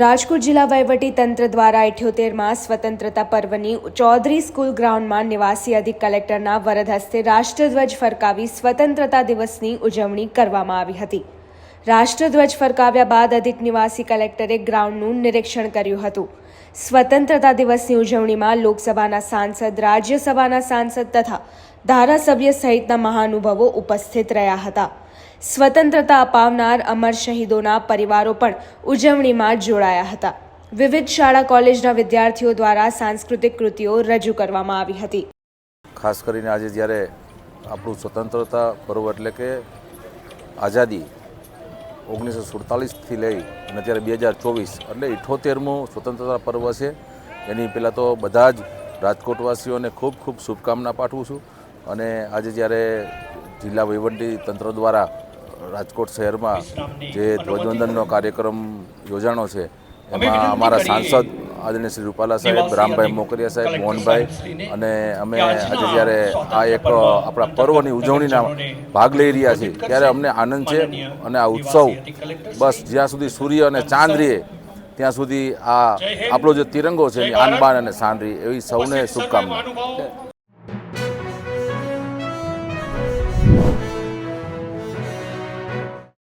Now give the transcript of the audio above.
રાજકોટ જિલ્લા વહીવટી તંત્ર દ્વારા અઠ્યોતેરમાં સ્વતંત્રતા પર્વની ચૌધરી સ્કૂલ ગ્રાઉન્ડમાં નિવાસી અધિક કલેક્ટરના વરદ હસ્તે રાષ્ટ્રધ્વજ ફરકાવી સ્વતંત્રતા દિવસની ઉજવણી કરવામાં આવી હતી. રાષ્ટ્રધ્વજ ફરકાવ્યા બાદ અધિક નિવાસી કલેક્ટરે ગ્રાઉન્ડનું નિરીક્ષણ કર્યું હતું. સ્વતંત્રતા દિવસની ઉજવણીમાં લોકસભાના સાંસદ, રાજ્યસભાના સાંસદ તથા ધારાસભ્ય સહિતના મહાનુભાવો ઉપસ્થિત રહ્યા હતા. સ્વતંત્રતા અપાવનાર અમર શહીદોના પરિવારો પણ ઉજવણીમાં જોડાયા હતા. વિવિધ શાળા, કોલેજના વિદ્યાર્થીઓ દ્વારા સાંસ્કૃતિક કૃતિઓ રજૂ કરવામાં આવી હતી. ખાસ કરીને આજે જ્યારે આપણું સ્વતંત્રતા પર્વ એટલે કે આઝાદી ઓગણીસો સુડતાલીસથી લઈ અને અત્યારે બે હજાર ચોવીસ એટલે ઇઠોતેરમું સ્વતંત્રતા પર્વ છે. એની પહેલાં તો બધા જ રાજકોટવાસીઓને ખૂબ ખૂબ શુભકામના પાઠવું છું. અને આજે જ્યારે જિલ્લા વહીવટી તંત્ર દ્વારા રાજકોટ શહેરમાં જે ધ્વજવંદનનો કાર્યક્રમ યોજાણો છે એમાં અમારા સાંસદ આદરણીય શ્રી રૂપાલા સાહેબ રામભાઈ મોકરિયા સાહેબ મોહનભાઈ અને અમે આજે જ્યારે આ એક આપણા પર્વની ઉજવણીના ભાગ લઈ રહ્યા છીએ ત્યારે અમને આનંદ છે અને આ ઉત્સવ બસ જ્યાં સુધી સૂર્ય અને ચાંદ રહે ત્યાં સુધી આ આપણો જે તિરંગો છે એની આનબાન અને સાંદરી એવી સૌને શુભકામના